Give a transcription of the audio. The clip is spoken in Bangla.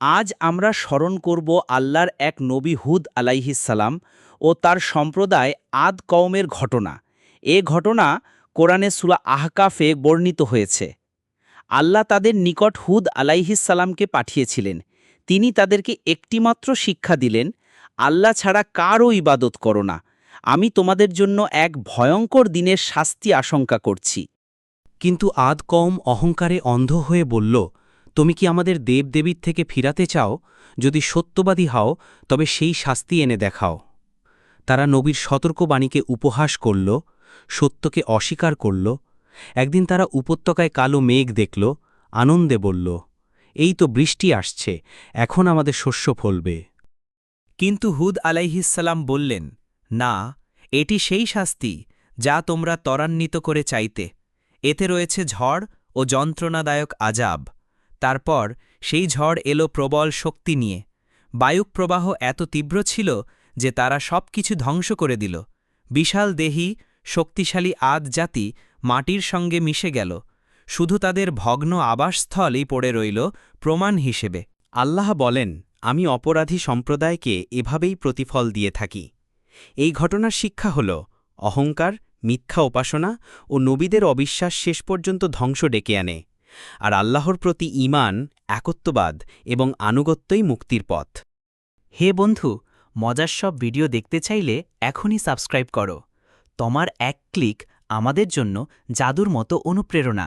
আজ আমরা স্মরণ করব আল্লাহর এক নবী হুদ আলাইহিসালাম ও তার সম্প্রদায় আদ কওমের ঘটনা। এ ঘটনা কোরআনে সুরা আহকাফে বর্ণিত হয়েছে। আল্লাহ তাদের নিকট হুদ আলাইহিসালামকে পাঠিয়েছিলেন। তিনি তাদেরকে একটিমাত্র শিক্ষা দিলেন, আল্লাহ ছাড়া কারও ইবাদত করো না। আমি তোমাদের জন্য এক ভয়ঙ্কর দিনের শাস্তি আশঙ্কা করছি। কিন্তু আদ কম অহংকারে অন্ধ হয়ে বলল তুমি কি আমাদের দেবদেবীর থেকে ফিরাতে চাও? যদি সত্যবাদী হও, তবে সেই শাস্তি এনে দেখাও। তারা নবীর সতর্কবাণীকে উপহাস করল, সত্যকে অস্বীকার করল। একদিন তারা উপত্যকায় কালো মেঘ দেখল, আনন্দে বলল, এই তো বৃষ্টি আসছে, এখন আমাদের শস্য ফলবে। কিন্তু হুদ আলাইহিসাল্লাম বললেন, না, এটি সেই শাস্তি যা তোমরা ত্বরান্বিত করে চাইতে। এতে রয়েছে ঝড় ও যন্ত্রণাদায়ক আজাব। তারপর সেই ঝড় এলো প্রবল শক্তি নিয়ে। বায়ুক প্রবাহ এত তীব্র ছিল যে তারা সব কিছু ধ্বংস করে দিল। বিশাল দেহি, শক্তিশালী আদ জাতি মাটির সঙ্গে মিশে গেল। শুধু তাদের ভগ্ন আবাসস্থলই পড়ে রইল প্রমাণ হিসেবে। আল্লাহ বলেন, আমি অপরাধী সম্প্রদায়কে এভাবেই প্রতিফল দিয়ে থাকি। এই ঘটনার শিক্ষা হল, অহংকার, মিথ্যা উপাসনা ও নবীদের অবিশ্বাস শেষ পর্যন্ত ধ্বংস ডেকে আনে। আর আল্লাহর প্রতি ইমান একত্ববাদ এবং আনুগত্যই মুক্তির পথ। হে বন্ধু, মজার সব ভিডিও দেখতে চাইলে এখনই সাবস্ক্রাইব করো। তোমার এক ক্লিক আমাদের জন্য জাদুর মতো অনুপ্রেরণা।